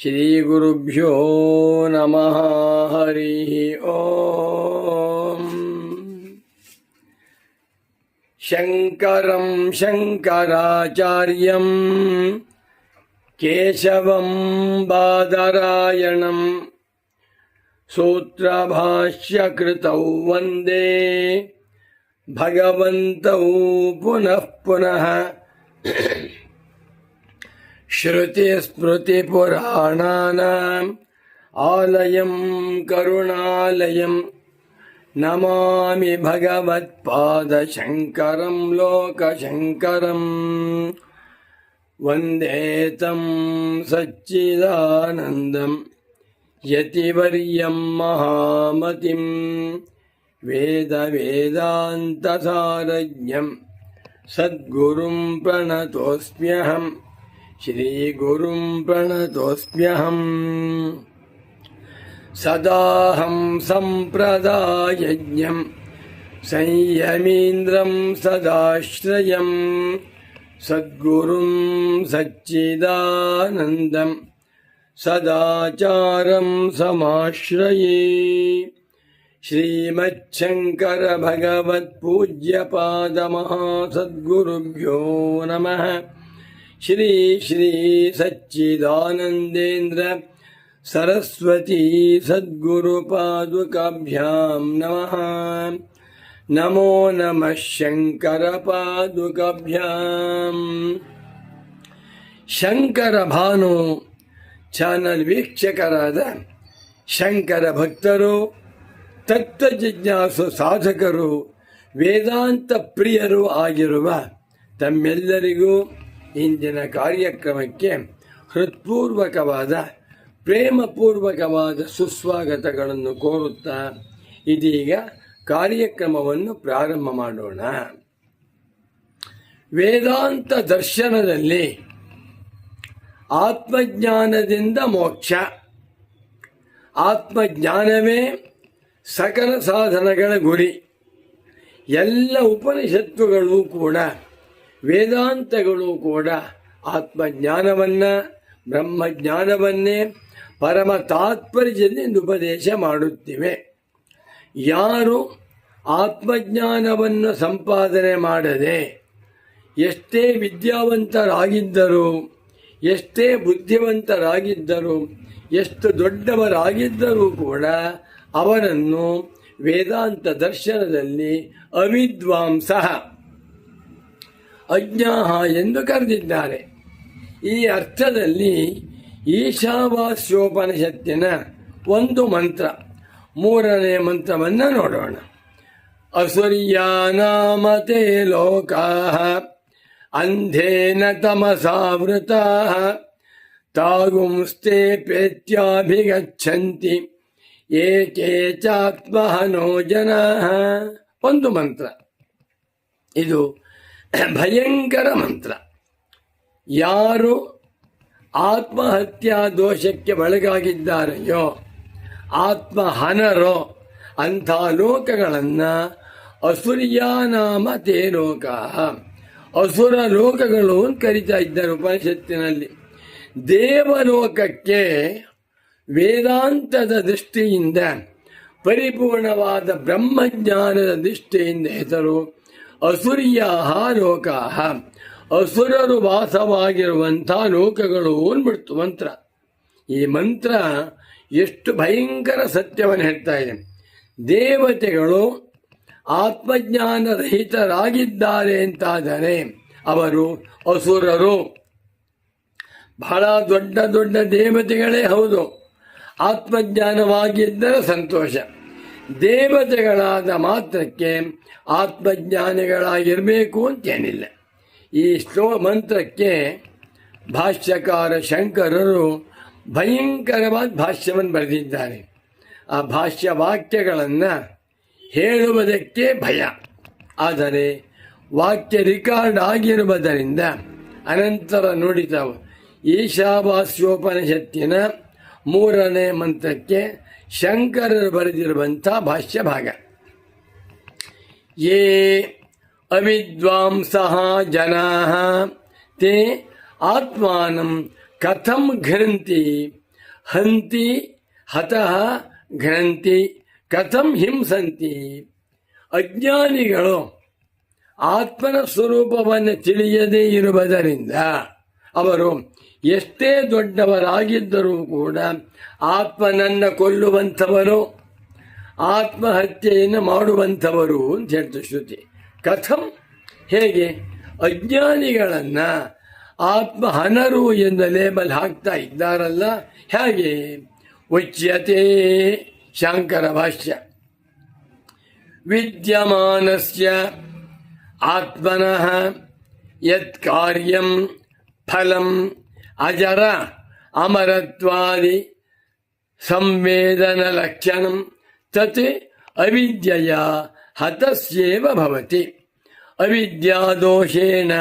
श्रीगुरुभ्यो नमः हरिः ॐ शङ्करं शङ्कराचार्यम् केशवं बादरायणम् सूत्रभाष्यकृतौ वन्दे भगवन्तौ पुनः पुनः श्रुतिस्मृतिपुराणानाम् आलयं करुणालयं नमामि भगवत्पादशङ्करं लोकशङ्करम् वन्दे तं सच्चिदानन्दम् यतिवर्यं महामतिं वेदवेदान्तसारज्ञम् सद्गुरुं प्रणतोऽस्म्यहम् श्रीगुरुं प्रणतोऽस्म्यहम्। सदाहं सम्प्रदायज्ञम् संयमीन्द्रं सदाश्रयम् सद्गुरुं सच्चिदानन्दम् सदाचारं समाश्रये। श्रीमच्छङ्करभगवत्पूज्यपादमहासद्गुरुभ्यो नमः ಶ್ರೀ ಶ್ರೀ ಸಚ್ಚಿದಾನಂದೇಂದ್ರ ಸರಸ್ವತಿ ಸದ್ಗುರು ಪಾದುಕಾಭ್ಯಾಂ ನಮಃ. ನಮೋ ನಮಃ ಶಂಕರ ಪಾದುಕಾಭ್ಯಾಂ. ಶಂಕರ ಭಾನು ಚಾನಲ್ ವೀಕ್ಷಕರಾದ ಶಂಕರ ಭಕ್ತರು ತತ್ವಜಿಜ್ಞಾಸು ಸಾಧಕರು, ವೇದಾಂತ ಪ್ರಿಯರು ಆಗಿರುವ ತಮ್ಮೆಲ್ಲರಿಗೂ ಇಂದಿನ ಕಾರ್ಯಕ್ರಮಕ್ಕೆ ಹೃತ್ಪೂರ್ವಕವಾದ, ಪ್ರೇಮಪೂರ್ವಕವಾದ ಸುಸ್ವಾಗತಗಳನ್ನು ಕೋರುತ್ತಾ ಇದೀಗ ಕಾರ್ಯಕ್ರಮವನ್ನು ಪ್ರಾರಂಭ ಮಾಡೋಣ. ವೇದಾಂತ ದರ್ಶನದಲ್ಲಿ ಆತ್ಮಜ್ಞಾನದಿಂದ ಮೋಕ್ಷ. ಆತ್ಮಜ್ಞಾನವೇ ಸಕಲ ಸಾಧನಗಳ ಗುರಿ. ಎಲ್ಲ ಉಪನಿಷತ್ತುಗಳು ಕೂಡ ವೇದಾಂತಗಳು ಕೂಡ ಆತ್ಮಜ್ಞಾನವನ್ನು, ಬ್ರಹ್ಮಜ್ಞಾನವನ್ನೇ, ಪರಮ ತಾತ್ಪರ್ಯದಿಂದ ಉಪದೇಶ ಮಾಡುತ್ತಿವೆ. ಯಾರು ಆತ್ಮಜ್ಞಾನವನ್ನು ಸಂಪಾದನೆ ಮಾಡದೆ ಎಷ್ಟೇ ವಿದ್ಯಾವಂತರಾಗಿದ್ದರೂ, ಎಷ್ಟೇ ಬುದ್ಧಿವಂತರಾಗಿದ್ದರೂ, ಎಷ್ಟು ದೊಡ್ಡವರಾಗಿದ್ದರೂ ಕೂಡ ಅವರನ್ನು ವೇದಾಂತ ದರ್ಶನದಲ್ಲಿ ಅವಿದ್ವಾಂಸ. ಅಜ್ಞಾಹ ಎಂದು ಕರೆದಿದ್ದಾರೆ. ಈ ಅರ್ಥದಲ್ಲಿ ಈಶಾವಾಸ್ಯೋಪನಿಷತ್ತಿನ ಒಂದು ಮಂತ್ರ. ಮೂರನೇ ಮಂತ್ರವನ್ನು ನೋಡೋಣ. ಅಸುರ್ಯಾನಾಮತೆ ಲೋಕಾ ಅಂಧೇನ ತಮಸಾವೃತ ತಾಗುಂಸ್ತೆ ಪ್ರೇತ್ಯಾಭಿಗಚ್ಚಂತಿ ಏಕೆ ಚಾತ್ಮಹನೋ ಜನ. ಒಂದು ಮಂತ್ರ. ಇದು ಭಯಂಕರ ಮಂತ್ರ. ಯಾರು ಆತ್ಮಹತ್ಯಾ ದೋಷಕ್ಕೆ ಒಳಗಾಗಿದ್ದಾರೆಯೋ ಆತ್ಮಹನರೋ ಅಂಥ ಲೋಕಗಳನ್ನು ಅಸುರ್ಯಾನಾಮ ತೇ ಲೋಕ. ಅಸುರ ಲೋಕಗಳು ಅಂತ ಕರಿತಾ ಇದ್ದಾರೆ ಉಪನಿಷತ್ತಿನಲ್ಲಿ. ದೇವಲೋಕಕ್ಕೆ ವೇದಾಂತದ ದೃಷ್ಟಿಯಿಂದ ಪರಿಪೂರ್ಣವಾದ ಬ್ರಹ್ಮಜ್ಞಾನದ ದೃಷ್ಟಿಯಿಂದ ಹೆಸರು ಅಸುರ್ಯ ಲೋಕ ಅಸುರರು ವಾಸವಾಗಿರುವಂಥ ಲೋಕಗಳು ಅಂದ್ಬಿಡ್ತು ಮಂತ್ರ. ಈ ಮಂತ್ರ ಎಷ್ಟು ಭಯಂಕರ ಸತ್ಯವನ್ನು ಹೇಳ್ತಾ ಇದೆ. ದೇವತೆಗಳು ಆತ್ಮಜ್ಞಾನ ರಹಿತರಾಗಿದ್ದಾರೆ ಅಂತಾದರೆ ಅವರು ಅಸುರರು. ಬಹಳ ದೊಡ್ಡ ದೊಡ್ಡ ದೇವತೆಗಳೇ ಹೌದು. ಆತ್ಮಜ್ಞಾನವಾಗಿದ್ದರೆ ಸಂತೋಷ. ದೇವತೆಗಳಾದ ಮಾತ್ರಕ್ಕೆ ಆತ್ಮಜ್ಞಾನಿಗಳಾಗಿರಬೇಕು ಅಂತೇನಿಲ್ಲ. ಈ ಶ್ಲೋ ಮಂತ್ರಕ್ಕೆ ಭಾಷ್ಯಕಾರ ಶಂಕರರು ಭಯಂಕರವಾದ ಭಾಷ್ಯವನ್ನು ಬರೆದಿದ್ದಾರೆ. ಆ ಭಾಷ್ಯ ವಾಕ್ಯಗಳನ್ನು ಹೇಳುವುದಕ್ಕೆ ಭಯ. ಆದರೆ ವಾಕ್ಯ ರಿಕಾರ್ಡ್ ಆಗಿರುವುದರಿಂದ ಅನಂತರ ನುಡಿತಾವು ಈಶಾವಾಸ್ಯೋಪನಿಷತ್ತಿನ ಮೂರನೇ ಮಂತ್ರಕ್ಕೆ ಶಂಕರರು ಬರೆದಿರುವಂಥ ಭಾಷ್ಯ ಭಾಗ ಯೇ ಅವಿದ್ವಾಂಸ ಜನಾ, ತೇ ಆತ್ಮಾನಂ ಕಥಂ ಘ್ನಂತಿ, ಹಂತಿ ಹತಃ ಘ್ನಂತಿ, ಕಥಂ ಹಿಂಸಂತಿ. ಅಜ್ಞಾನಿಗಳು ಆತ್ಮನ ಸ್ವರೂಪವನ್ನು ತಿಳಿಯದೇ ಇರುವುದರಿಂದ ಅವರು ಎಷ್ಟೇ ದೊಡ್ಡವರಾಗಿದ್ದರೂ ಕೂಡ ಆತ್ಮನನ್ನು ಕೊಲ್ಲುವಂಥವರು, ಆತ್ಮಹತ್ಯೆಯನ್ನು ಮಾಡುವಂಥವರು ಅಂತ ಹೇಳ್ತು ಶ್ರುತಿ. ಕಥಂ ಹೇಗೆ? ಅಜ್ಞಾನಿಗಳನ್ನ ಆತ್ಮಹನರು ಎಂದು ಲೇಬಲ್ ಹಾಕ್ತಾ ಇದ್ದಾರಲ್ಲ, ಹೇಗೆ? ಉಚ್ಯತೆ ಶಾಂಕರ ಭಾಷ್ಯ. ವಿದ್ಯಮಾನಸ್ಯ ಆತ್ಮನಃ ಯತ್ ಕಾರ್ಯಂ ಫಲಂ ಅಜರ ಅಮರತ್ವಾದಿ ಸಂವೇದನ ಲಕ್ಷಣಂ ತತ್ ಅವಿದ್ಯೆಯ ಹತಸ್ಯೇವ ಭವತಿ ಅವಿದ್ಯಾದೋಷೇಣ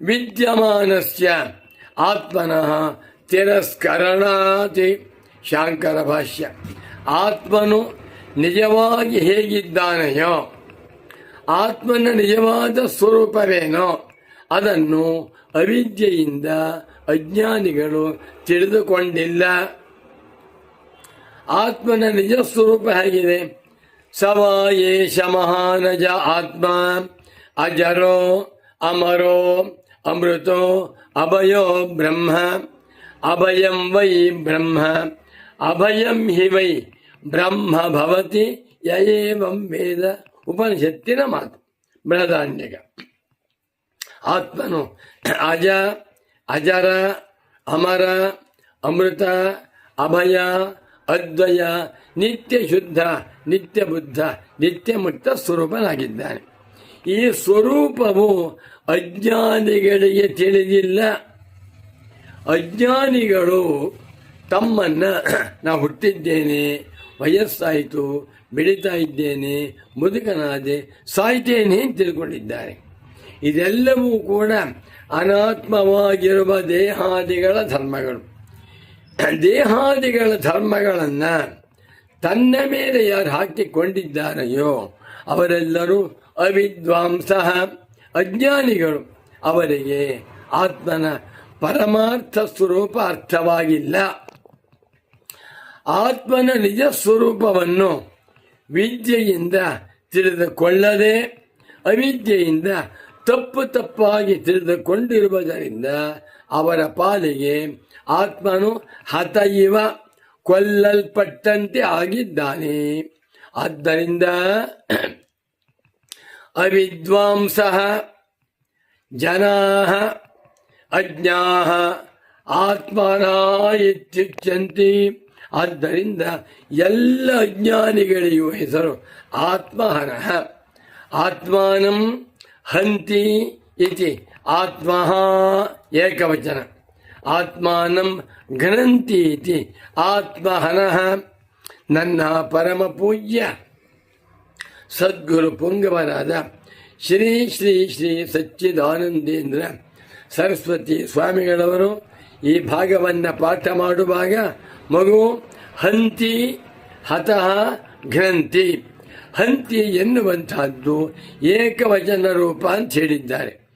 ವಿದ್ಯಮಾನಸ್ಯ ಆತ್ಮನಃ ತಿರಸ್ಕರಣಾತಿ ಶಾಂಕರ ಭಾಷ್ಯ ಆತ್ಮನು ನಿಜವಾಗಿ ಹೇಗಿದ್ದಾನೆಯೋ, ಆತ್ಮನ ನಿಜವಾದ ಸ್ವರೂಪವೇನೋ, ಅದನ್ನು ಅವಿದ್ಯೆಯಿಂದ ಅಜ್ಞಾನಿಗಳು ತಿಳಿದುಕೊಂಡಿಲ್ಲ. ಆತ್ಮನ ನಿಜ ಸ್ವರೂಪ ಹೇಗಿದೆ. ಸವ ಏಷ ಮಹಾನಜ ಆತ್ಮ. ಅಜರೋ, ಅಮರೋ, ಅಮೃತೋ, ಅಭಯೋ ಬ್ರಹ್ಮ. ಅಭಯಂ ವೈ ಬ್ರಹ್ಮ. ಅಭಯಂ ಹಿ ವೈ ಬ್ರಹ್ಮ ಭವತಿ ಯಯೇವಂ ವೇದ ಉಪನಿಷತ್ತಿನ ಮಾತು. ಬೃಹದಾನ್ಯಗ ಆತ್ಮನು ಅಜ ಅಜರ, ಅಮರ, ಅಮೃತ, ಅಭಯ, ಅದ್ವಯ, ನಿತ್ಯ ಶುದ್ಧ, ನಿತ್ಯ ಬುದ್ಧ, ನಿತ್ಯ ಮುಕ್ತ ಸ್ವರೂಪನಾಗಿದ್ದಾನೆ. ಈ ಸ್ವರೂಪವು ಅಜ್ಞಾನಿಗಳಿಗೆ ತಿಳಿದಿಲ್ಲ. ಅಜ್ಞಾನಿಗಳು ತಮ್ಮನ್ನ ನಾ ಹುಟ್ಟಿದ್ದೇನೆ, ವಯಸ್ಸಾಯಿತು, ಬೆಳೀತಾ ಇದ್ದೇನೆ, ಮುದುಕನಾದೆ, ಸಾಯ್ತೇನೆ ತಿಳ್ಕೊಂಡಿದ್ದಾರೆ. ಇದೆಲ್ಲವೂ ಕೂಡ ಅನಾತ್ಮವಾಗಿರುವ ದೇಹಾದಿಗಳ ಧರ್ಮಗಳು. ದೇಹಾದಿಗಳ ಧರ್ಮಗಳನ್ನು ತನ್ನ ಮೇಲೆ ಯಾರು ಹಾಕಿಕೊಂಡಿದ್ದಾರೆಯೋ ಅವರೆಲ್ಲರೂ ಅವಿದ್ವಾಂಸ ಅಜ್ಞಾನಿಗಳು. ಅವರಿಗೆ ಆತ್ಮನ ಪರಮಾರ್ಥ ಸ್ವರೂಪ ಅರ್ಥವಾಗಿಲ್ಲ ಆತ್ಮನ ನಿಜ ಸ್ವರೂಪವನ್ನು ವಿದ್ಯೆಯಿಂದ ತಿಳಿದುಕೊಳ್ಳದೆ ಅವಿದ್ಯೆಯಿಂದ ತಪ್ಪು ತಪ್ಪಾಗಿ ತಿಳಿದುಕೊಂಡಿರುವುದರಿಂದ ಅವರ ಪಾಲಿಗೆ ಆತ್ಮನು ಹತ ಇವ ಕೊಲ್ಲಲ್ಪಟ್ಟಂತೆ ಆಗಿದ್ದಾನೆ. ಆದ್ದರಿಂದ ಅವಿದ್ವಾಂಸ ಜನಾ ಅಜ್ಞಾ ಆತ್ಮನ ಇತ್ಯುಚ್ಯಂತಿ ಆದ್ದರಿಂದ ಎಲ್ಲ ಅಜ್ಞಾನಿಗಳಿಗೂ ಹೆಸರು ಆತ್ಮಹನ. ಆತ್ಮಾನಂ ಹಂತಿ ಇತಿ ಆತ್ಮ ಏಕವಚನ. ಆತ್ಮಾನಂ ಘನಂತಿ ಇತಿ ಆತ್ಮಹನಃ ನನ್ನ ಪರಮ ಪೂಜ್ಯ. ಸದ್ಗುರು ಪುಂಗವನಾದ ಶ್ರೀ ಶ್ರೀ ಶ್ರೀ ಸಚ್ಚಿದಾನಂದೇಂದ್ರ ಸರಸ್ವತಿ ಸ್ವಾಮಿಗಳವರು ಈ ಭಾಗವನ್ನು ಪಾಠ ಮಾಡುವಾಗ ಮಗು ಹಂತಿ ಹತಃ ಘ್ರಂತಿ ಹಂತಿ ಎನ್ನುವಂತಹದ್ದು ಏಕವಚನ ರೂಪ ಅಂತ ಹೇಳಿದ್ದಾರೆ.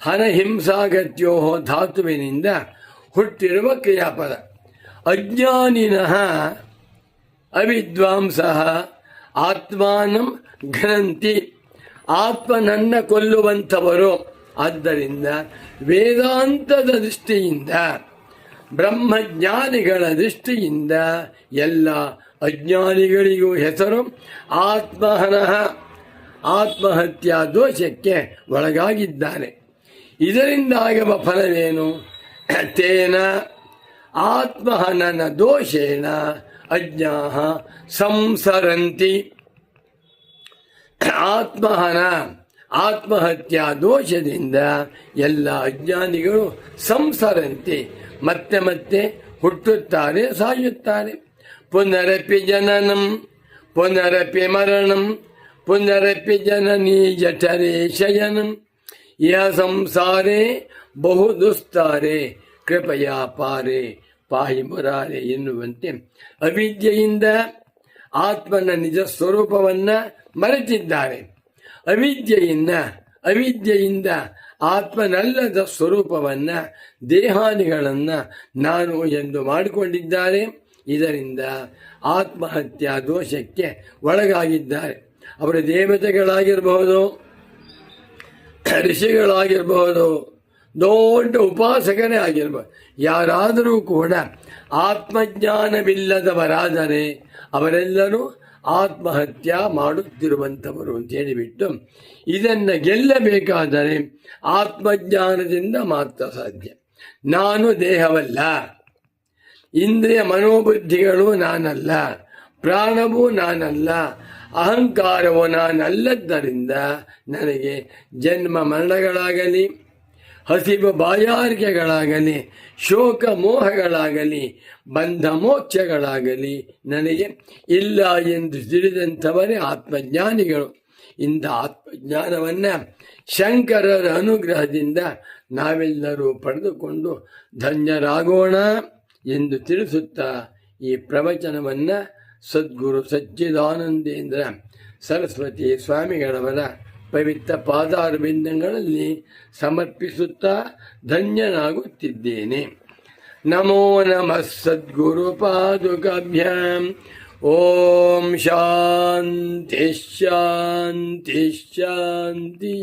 ಹನಹಿಂಸಾಗತ್ಯೋ ಧಾತುವಿನಿಂದ ಹುಟ್ಟಿರುವ ಕ್ರಿಯಾಪದ. ಅಜ್ಞಾನಿನಃ ಅವಿದ್ವಾಂಸ ಆತ್ಮಾನಂ ಘನಂತಿ. ಆತ್ಮನನ್ನ ಕೊಲ್ಲುವಂಥವರು. ಆದ್ದರಿಂದ ವೇದಾಂತದ ದೃಷ್ಟಿಯಿಂದ, ಬ್ರಹ್ಮಜ್ಞಾನಿಗಳ ದೃಷ್ಟಿಯಿಂದ ಎಲ್ಲ ಅಜ್ಞಾನಿಗಳಿಗೂ ಹೆಸರು ಆತ್ಮಹನಃ, ಆತ್ಮಹತ್ಯಾ ದೋಷಕ್ಕೆ ಒಳಗಾಗಿದ್ದಾನೆ. ಇದರಿಂದಾಗುವ ಫಲವೇನು? ತೇನ ಆತ್ಮಹನನ ದೋಷೇಣ ಅಜ್ಞಾ ಸಂಸರಂತಿ. ಆತ್ಮಹನ ಆತ್ಮಹತ್ಯಾ ದೋಷದಿಂದ ಎಲ್ಲ ಅಜ್ಞಾನಿಗಳು ಸಂಸರಂತಿ. ಮತ್ತೆ ಮತ್ತೆ ಹುಟ್ಟುತ್ತಾರೆ, ಸಾಯುತ್ತಾರೆ. ಪುನರಪಿ ಜನನಂ, ಪುನರಪಿ ಮರಣಂ, ಪುನರಪಿ ಜನನೀ ಜಠರೇ ಶಯನಂ. ಯ ಸಂಸಾರೇ ಬಹು ದುಸ್ತಾರೆ, ಕೃಪಯ ಪಾರೆ, ಪಾಹಿ ಮುರಾರೆ ಎನ್ನುವಂತೆ ಅವಿದ್ಯೆಯಿಂದ ಆತ್ಮನ ನಿಜ ಸ್ವರೂಪವನ್ನ ಮರೆತಿದ್ದಾರೆ. ಅವಿದ್ಯೆಯಿಂದ ಅವಿದ್ಯೆಯಿಂದ ಆತ್ಮನಲ್ಲದ ಸ್ವರೂಪವನ್ನ, ದೇಹಾದಿಗಳನ್ನ ನಾನು ಎಂದು ಮಾಡಿಕೊಂಡಿದ್ದಾರೆ. ಇದರಿಂದ ಆತ್ಮಹತ್ಯಾ ದೋಷಕ್ಕೆ ಒಳಗಾಗಿದ್ದಾರೆ. ಅವರು ದೇವತೆಗಳಾಗಿರಬಹುದು ಋಷಿಗಳಾಗಿರಬಹುದು ದೊಡ್ಡ ಉಪಾಸಕನೇ ಆಗಿರ್ಬೋದು. ಯಾರಾದರೂ ಕೂಡ ಆತ್ಮಜ್ಞಾನವಿಲ್ಲದವರಾದರೆ ಅವರೆಲ್ಲರೂ ಆತ್ಮಹತ್ಯೆ ಮಾಡುತ್ತಿರುವಂಥವರು ಅಂತ ಹೇಳಿಬಿಟ್ಟು ಇದನ್ನು ಗೆಲ್ಲಬೇಕಾದರೆ ಆತ್ಮಜ್ಞಾನದಿಂದ ಮಾತ್ರ ಸಾಧ್ಯ. ನಾನು ದೇಹವಲ್ಲ. ಇಂದ್ರಿಯ ಮನೋಬುದ್ಧಿಗಳು ನಾನಲ್ಲ, ಪ್ರಾಣವೂ ನಾನಲ್ಲ, ಅಹಂಕಾರವು ನಾನಲ್ಲದ್ದರಿಂದ ನನಗೆ ಜನ್ಮ ಮರಣಗಳಾಗಲಿ, ಹಸಿವು ಬಾಯಾರಿಕೆಗಳಾಗಲಿ, ಶೋಕ ಮೋಹಗಳಾಗಲಿ, ಬಂಧ ಮೋಕ್ಷಗಳಾಗಲಿ ನನಗೆ ಇಲ್ಲ ಎಂದು ತಿಳಿದಂಥವರೇ ಆತ್ಮಜ್ಞಾನಿಗಳು. ಇಂಥ ಆತ್ಮಜ್ಞಾನವನ್ನು ಶಂಕರರ ಅನುಗ್ರಹದಿಂದ ನಾವೆಲ್ಲರೂ ಪಡೆದುಕೊಂಡು ಧನ್ಯರಾಗೋಣ. ಎಂದು ತಿಳಿಸುತ್ತಾ ಈ ಪ್ರವಚನವನ್ನು ಸದ್ಗುರು ಸಚ್ಚಿದಾನಂದೇಂದ್ರ ಸರಸ್ವತಿ ಸ್ವಾಮಿಗಳವರ ಪವಿತ್ರ ಪಾದಾರ್ಬಿಂದಗಳಲ್ಲಿ ಸಮರ್ಪಿಸುತ್ತಾ ಧನ್ಯನಾಗುತ್ತಿದ್ದೇನೆ. ನಮೋ ನಮಃ ಸದ್ಗುರು ಪಾದುಕಾಭ್ಯಾಂ ಓಂ ಶಾಂತಿ ಶಾಂತಿ ಶಾಂತಿ.